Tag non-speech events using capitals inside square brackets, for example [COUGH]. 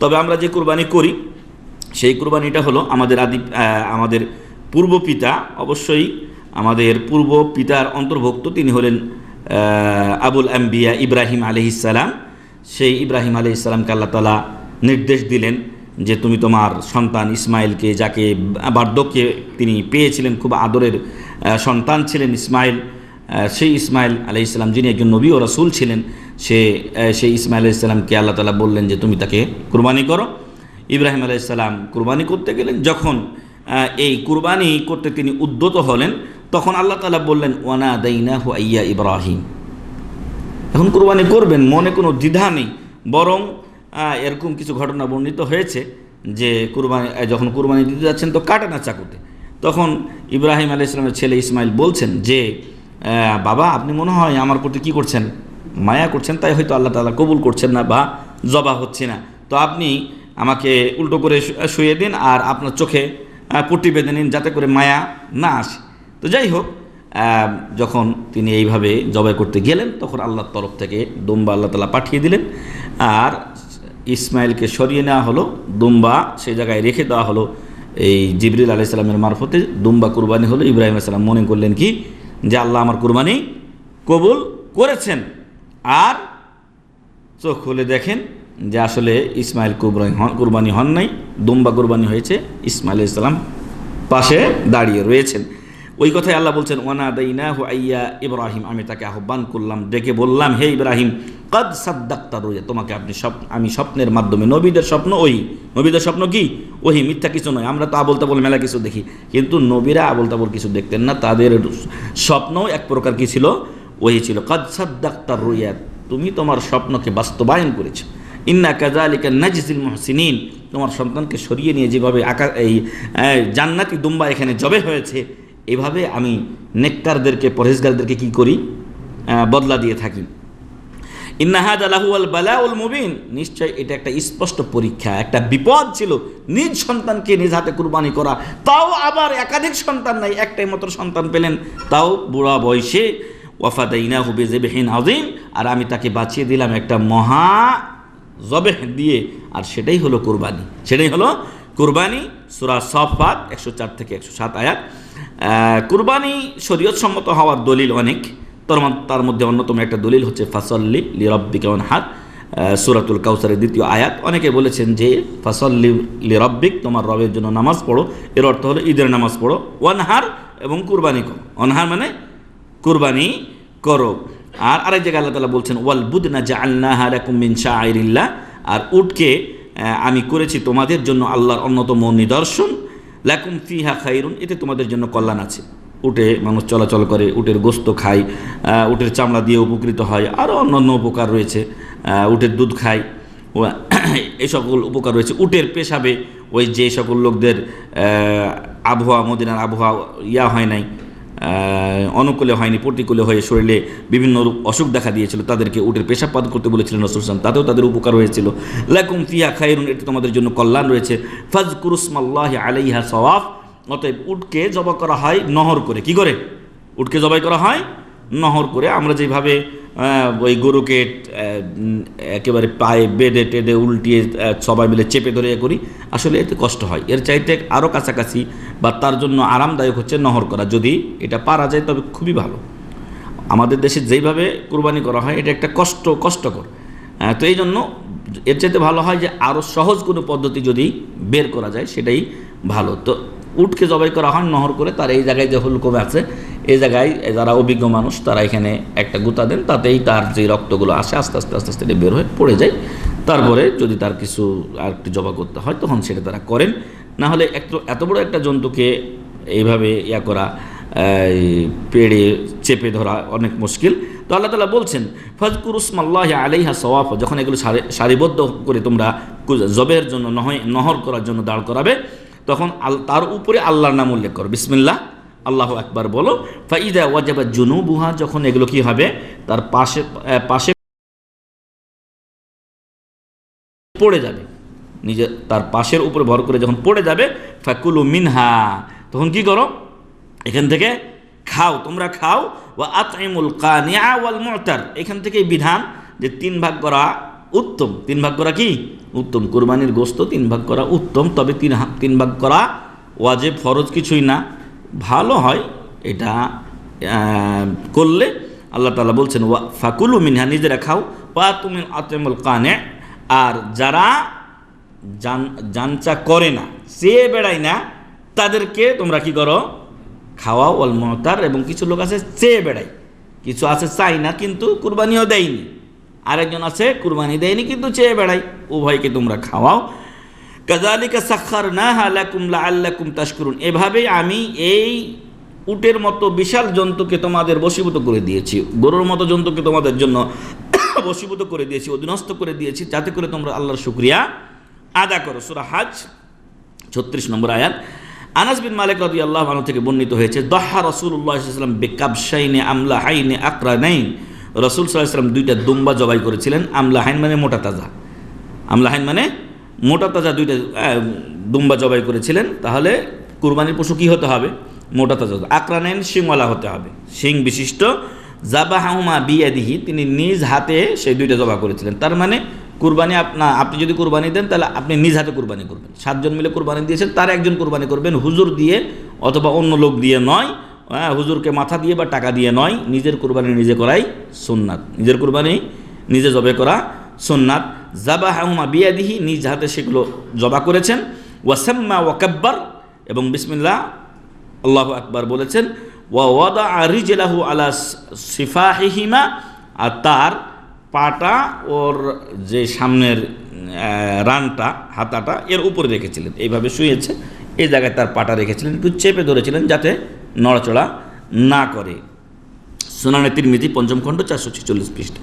তবে আমরা যে কুরবানি করি, সেই কুরবানিটা হলো আমাদের আদি আমাদের পূর্ব পিতা অবশ্যই আমাদের পূর্ব পিতার অন্তর্ভুক্ত। তিনি হলেন আবুল আম্বিয়া ইব্রাহিম আলহিসাল্লাম সেই ইব্রাহিম আলি আলহিসাল্লামকে আল্লাহ তালা নির্দেশ দিলেন যে তুমি তোমার সন্তান ইসমাইলকে, যাকে বার্ধক্যে তিনি পেয়েছিলেন, খুব আদরের সন্তান ছিলেন ইসমাইল সেই ইসমাইল আলি ইসলাম যিনি একজন নবী ও রাসূল ছিলেন, সে সেই ইসমাইল আলি ইসলামকে আল্লাহ তালা বললেন যে তুমি তাকে কুরবানি করো। ইব্রাহিম আলাই ইসলাম কুরবানি করতে গেলেন। যখন এই কুরবানি করতে তিনি উদ্যত হলেন, তখন আল্লাহ তালা বললেন ওয়ানা দাইনা হুয়াইয়া ইব্রাহিম। এখন কুরবানি করবেন, মনে কোনো দ্বিধা নেই। বরং এরকম কিছু ঘটনা বর্ণিত হয়েছে যে কুরবানি যখন কুরবানি দিতে যাচ্ছেন তো কাটে না চাকুতে। তখন ইব্রাহিম আলি ইসলামের ছেলে ইসমাইল বলছেন যে বাবা, আপনি মনে হয় আমার প্রতি কি করছেন? মায়া করছেন, তাই হয়তো আল্লাহ তাআলা কবুল করছেন না বা জবা হচ্ছে না। তো আপনি আমাকে উল্টো করে শুয়ে দিন আর আপনার চোখে পট্টি বেঁধে নিন যাতে করে মায়া না আসে। তো যাই হোক যখন তিনি এইভাবে জবাই করতে গেলেন, তখন আল্লাহর তরফ থেকে দুম্বা আল্লাহ তালা পাঠিয়ে দিলেন। আর ইসমাইলকে সরিয়ে নেওয়া হলো, দুম্বা সেই জায়গায় রেখে দেওয়া হলো। এই জিবরিল আলাহ সাল্লামের মারফতে দুম্বা কুরবানি হলো। ইব্রাহিম আলাইসাল্লাম মনে করলেন কি যে আল্লাহ আমার কুরবানি কবুল করেছেন। আর চোখ খুলে দেখেন যে আসলে ইসমাইল কুরবানি হন কুরবানি হন নাই, দুম্বা কুরবানি হয়েছে, ইসমাইল ইসলাম পাশে দাঁড়িয়ে রয়েছেন। ওই কথাই আল্লাহ বলছেন ওয়ানা দাইনা হু আইয়া ইব্রাহিম, আমি তাকে আহ্বান করলাম, ডেকে বললাম, হে ইব্রাহিম, কদ সাদ্দাক্তা রোজা তোমাকে আপনি সব, আমি স্বপ্নের মাধ্যমে, নবীদের স্বপ্ন ওই, নবীদের স্বপ্ন কি? ওহি, মিথ্যা কিছু নয়, আমরা তো আবল তাবল মেলা কিছু দেখি। কিন্তু নবীরা আবল তাবল কিছু দেখতেন না, তাদের স্বপ্নও এক প্রকার কি ছিল? ওহি ছিল, কদ সাদ্দাক্তার রুইয়া, তুমি তোমার স্বপ্নকে বাস্তবায়ন করেছ। ইন্না কাজালিকা নাজিসিল মহসিনিন, তোমার সন্তানকে সরিয়ে নিয়ে যেভাবে আকা এই জান্নাতি দুম্বা এখানে জবে হয়েছে এভাবে আমি নেককারদেরকে, পরহেজগারদেরকে কি করি? বদলা দিয়ে থাকি। ইন্নাহাদ আলাহুয়াল বালাউল মুবিন। নিশ্চয় এটা একটা স্পষ্ট পরীক্ষা, একটা বিপদ ছিল নিজ সন্তানকে নিজ হাতে কুরবানি করা। তাও আবার একাধিক সন্তান নাই, একটাই মাত্র সন্তান পেলেন। তাও বুড়া বয়সে ওয়াফাদাইনা হুবে জেবেহিন আজিম আর আমি তাকে বাঁচিয়ে দিলাম একটা মহা জবেহ দিয়ে। আর সেটাই হলো কুরবানি। সেটাই হলো কুরবানি, সুরা সফাত একশো চার থেকে একশো সাত আয়াত। কুরবানি শরীয়ত সম্মত হওয়ার দলিল অনেক। তার তার মধ্যে অন্যতম একটা দলিল হচ্ছে, ফাসল্লি লি রব্বিক হাত সুরাতুল কাউসারের দ্বিতীয় আয়াত। অনেকে বলেছেন যে, ফাসল্লি লি রব্বিক তোমার রবের জন্য নামাজ পড়ো। এর অর্থ হলো, ঈদের নামাজ পড়ো। ওয়ানহার এবং কুরবানি করো। অনহার মানে কুরবানি করো। আর আরেক জায়গায় আল্লাহ তালা বলছেন, ওয়াল বুদনা জা আল্লাহ মিন শাহরিল্লাহ আর উটকে আমি করেছি তোমাদের জন্য আল্লাহর অন্যতম নিদর্শন। লাকুম ফিহা খাইরুন, এতে তোমাদের জন্য কল্যাণ আছে। উটে মানুষ চলাচল করে, উটের গোস্ত খায় উটের চামড়া দিয়ে উপকৃত হয় আরও অন্যান্য উপকার রয়েছে উটের দুধ খায় [COUGHS] এই সকল উপকার রয়েছে। উটের পেশাবে ওই যে সকল লোকদের আবহাওয়া, মদিনার আবহাওয়া ইয়া হয় নাই অনুকূলে হয়নি, প্রতিকূলে হয়ে শরীরে বিভিন্ন অসুখ দেখা দিয়েছিল, তাদেরকে উটের পেশাব পান করতে বলেছিলেন রসুলাম তাতেও তাদের উপকার হয়েছিল। লাকুম ফিয়া খাইরুন এটি তোমাদের জন্য কল্যাণ রয়েছে। ফাজ কুরুসমাল্লাহ আলাইহা সওয়াফ, অতএব উটকে জবা করা হয় নহর করে। কি করে? উটকে জবাই করা হয় নহর করে আমরা যেভাবে ওই গরুকে একেবারে পায়ে বেডে টেডে উল্টিয়ে সবাই মিলে চেপে ধরে করি, আসলে এতে কষ্ট হয়। এর চাইতে আরও কাছাকাছি বা তার জন্য আরামদায়ক হচ্ছে নহর করা। যদি এটা পারা যায় তবে খুবই ভালো। আমাদের দেশে যেইভাবে কুরবানি করা হয়, এটা একটা কষ্ট, কষ্টকর। তো এই জন্য এর চাইতে ভালো হয় যে আরও সহজ কোনো পদ্ধতি যদি বের করা যায়, সেটাই ভালো। তো উটকে জবাই করা হয়, নহর করে, তার এই জায়গায় যে হুলকম আছে এই জায়গায় যারা অভিজ্ঞ মানুষ, তারা এখানে একটা গুতা দেন, তাতেই তার যে রক্তগুলো আসে, আস্তে আস্তে আস্তে আস্তে বের হয়ে পড়ে যায়। তারপরে যদি তার কিছু আর একটু জবা করতে হয়, তখন সেটা তারা করেন। না হলে একটু এত বড় একটা জন্তুকে এইভাবে ইয়া করা পেড়ে চেপে ধরা অনেক মুশকিল। তো আল্লাহ তালা বলছেন ফজকুরুসমাল্লাহ আলাইহা সওয়াফ যখন এগুলো সারি, সারিবদ্ধ করে তোমরা জবের জন্য নহর করার জন্য দাঁড় করাবে, তখন তার উপরে আল্লাহর নাম উল্লেখ করো। বিসমিল্লাহ। আল্লাহ একবার বলো, ফাইদা ওয়াজাবা জুনুবুহা, যখন এগুলো কি হবে? তার পাশে পাশে পড়ে যাবে। নিজে, তার পাশের উপরে ভর করে যখন পড়ে যাবে, ফাকুলু মিনহা, তখন কি করো? এখান থেকে খাও, তোমরা খাও ও আতইমুল কানিয়া ওয়াল মুতার। এখান থেকেই বিধান যে তিন ভাগ করা উত্তম। তিন ভাগ করা কি? উত্তম। কোরবানির গোস্ত তিন ভাগ করা উত্তম, তবে তিন তিন ভাগ করা ওয়াজে ফরজ কিছুই না। ভালো হয় এটা করলে আল্লাহ তালা বলছেন, ওয়া ফাকুলু মিনহা নিজেরা খাও। ওয়া তুমি আতেমুল কানে। আর যারা জান, জানচা করে না, চেয়ে বেড়ায় না, তাদেরকে তোমরা কি করো? খাওয়াও অল মহতার এবং কিছু লোক আছে চেয়ে বেড়ায়। কিছু আছে চাই না, কিন্তু কুরবানিও দেয়নি। আরেকজন আছে কুরবানি দেয়নি, কিন্তু চেয়ে বেড়ায়। উভয়কে তোমরা খাওয়াও কাজালিকা সাক্ষার না হালাকুম আল্লাকুম তাশকুরুন। এভাবেই আমি এই উটের মতো বিশাল জন্তুকে তোমাদের বশীভূত করে দিয়েছি। গরুর মতো জন্তুকে তোমাদের জন্য [COUGHS] বশীভূত করে দিয়েছি, অধীনস্থ করে দিয়েছি, যাতে করে তোমরা আল্লাহর শুক্রিয়া আদা করো। সুরা হাজ, ছত্রিশ নম্বর আয়াত। আনাস বিন মালিক রাদি আল্লাহ আনু থেকে বর্ণিত হয়েছে, দহা রসুল্লাহাম বেকাবসাইনে আমলা হাইনে আকরা নাইন রসুল সাল্লাহাম দুইটা দুম্বা জবাই করেছিলেন আমলা হাইন মানে মোটা তাজা। আমলা হাইন মানে মোটা তাজা দুইটা আহ, দুম্বা জবাই করেছিলেন তাহলে কুরবানির পশু কী হতে হবে? মোটা তাজা আকরা নাইন শিংওয়ালা হতে হবে। শিং বিশিষ্ট। জাবাহাউমা বিয়াদিহি তিনি নিজ হাতে সেই দুইটা জবা করেছিলেন। তার মানে কুরবানি আপনা আপনি যদি কুরবানি দেন তাহলে আপনি নিজ হাতে কুরবানি করবেন। সাতজন মিলে কুরবানি দিয়েছেন তার একজন কুরবানি করবেন হুজুর দিয়ে অথবা অন্য লোক দিয়ে নয় হ্যাঁ হুজুরকে মাথা দিয়ে বা টাকা দিয়ে নয় নিজের কুরবানি নিজে করাই সুন্নাত। নিজের কুরবানি নিজে জবে করা সুন্নাত। জাবাহাহুমা বিয়াদিহি, নিজ হাতে সেগুলো জবা করেছেন। ওয়াসাম্মা ওয়াকাব্বার, এবং বিসমিল্লাহ, আল্লাহ আকবার বলেছেন, ওয়া ওয়াদা আরিজেলাহু আলা সিফাহিহিমা আর তার পাটা ওর যে সামনের রানটা, হাতাটা, এর উপরে রেখেছিলেন। এইভাবে শুয়েছে, এই জায়গায় তার পাটা রেখেছিলেন, একটু চেপে ধরেছিলেন যাতে নড়াচড়া না করে। সুনানে তিরমিজি, পঞ্চম খণ্ড, চারশো ছেচল্লিশ পৃষ্ঠা।